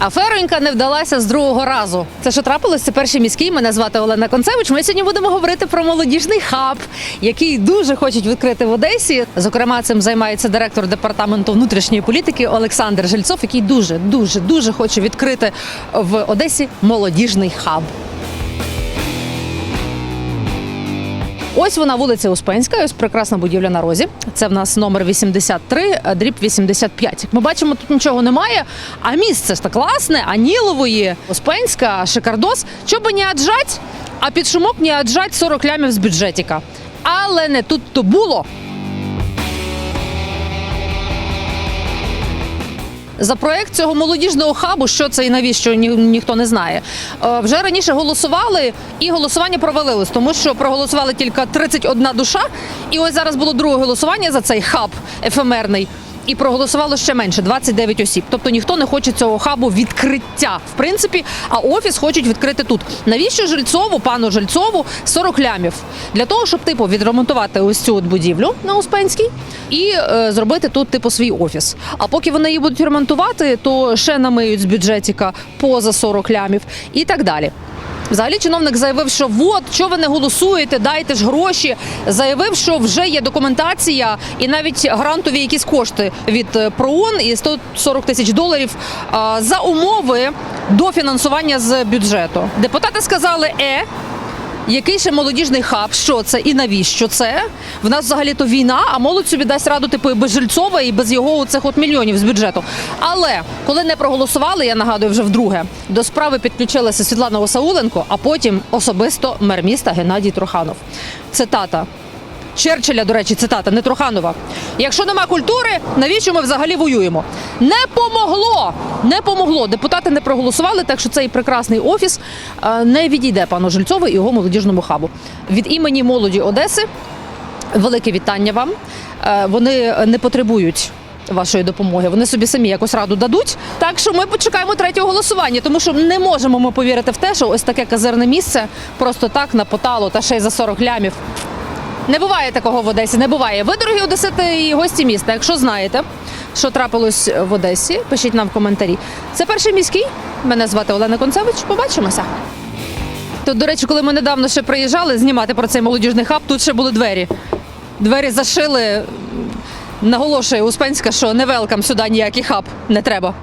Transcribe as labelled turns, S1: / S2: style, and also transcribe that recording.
S1: Аферонька не вдалася з другого разу. Це що трапилось? Це перший міський. Мене звати Олена Концевич. Ми сьогодні будемо говорити про молодіжний хаб, який дуже хочуть відкрити в Одесі. Зокрема, цим займається директор департаменту внутрішньої політики Олександр Жильцов, який дуже, дуже, дуже хоче відкрити в Одесі молодіжний хаб. Ось вона вулиця Успенська, ось прекрасна будівля на розі. Це в нас номер 83, дріб 85. Як ми бачимо, тут нічого немає. А місце ж так класне, Анілової, Успенська, Шикардос. Щоб не аджать, а під шумок не аджать 40 лямів з бюджетіка. Але не тут то було. За проект цього молодіжного хабу, що це і навіщо ні, ніхто не знає. Е, Вже раніше голосували, і голосування провалилось, тому що проголосували тільки 31 душа. І ось зараз було друге голосування за цей хаб ефемерний. І проголосувало ще менше 29 осіб. Тобто ніхто не хоче цього хабу відкриття, в принципі, а офіс хочуть відкрити тут. Навіщо Жильцову, пану Жильцову 40 лямів? Для того, щоб типу відремонтувати ось цю от будівлю на Успенській і е, зробити тут типу свій офіс. А поки вони її будуть ремонтувати, то ще намиють з бюджетіка поза 40 лямів і так далі. Взагалі чиновник заявив, що от що ви не голосуєте, дайте ж гроші. Заявив, що вже є документація і навіть грантові якісь кошти від е, ПРООН і 140 тисяч доларів за умови дофінансування з бюджету. Депутати сказали, е. Який ще молодіжний хаб? Що це і навіщо це? В нас взагалі то війна, а молодь собі дасть раду типу і без Жильцова і без його цих от мільйонів з бюджету. Але коли не проголосували, я нагадую вже вдруге, до справи підключилася Світлана Осауленко, а потім особисто мер міста Геннадій Труханов. Цитата. Черчилля, до речі, цитата, не Труханова. Якщо нема культури, навіщо ми взагалі воюємо? Не помогло! Не помогло. Депутати не проголосували, так що цей прекрасний офіс е, не відійде пану Жильцову і його молодіжному хабу. Від імені молоді Одеси велике вітання вам. Е, Вони не потребують. Вашої допомоги вони собі самі якось раду дадуть. Так що ми почекаємо третього голосування, тому що не можемо ми повірити в те, що ось таке казирне місце просто так напотало та ще й за 40 лямів не буває такого в Одесі, не буває. Ви, дорогі одесити і гості міста. Якщо знаєте, що трапилось в Одесі, пишіть нам в коментарі. Це перший міський. Мене звати Олена Концевич. Побачимося. Тут, до речі, коли ми недавно ще приїжджали знімати про цей молодіжний хаб, тут ще були двері. Двері зашили. Наголошує Успенська, що не велкам сюди ніякий хаб не треба.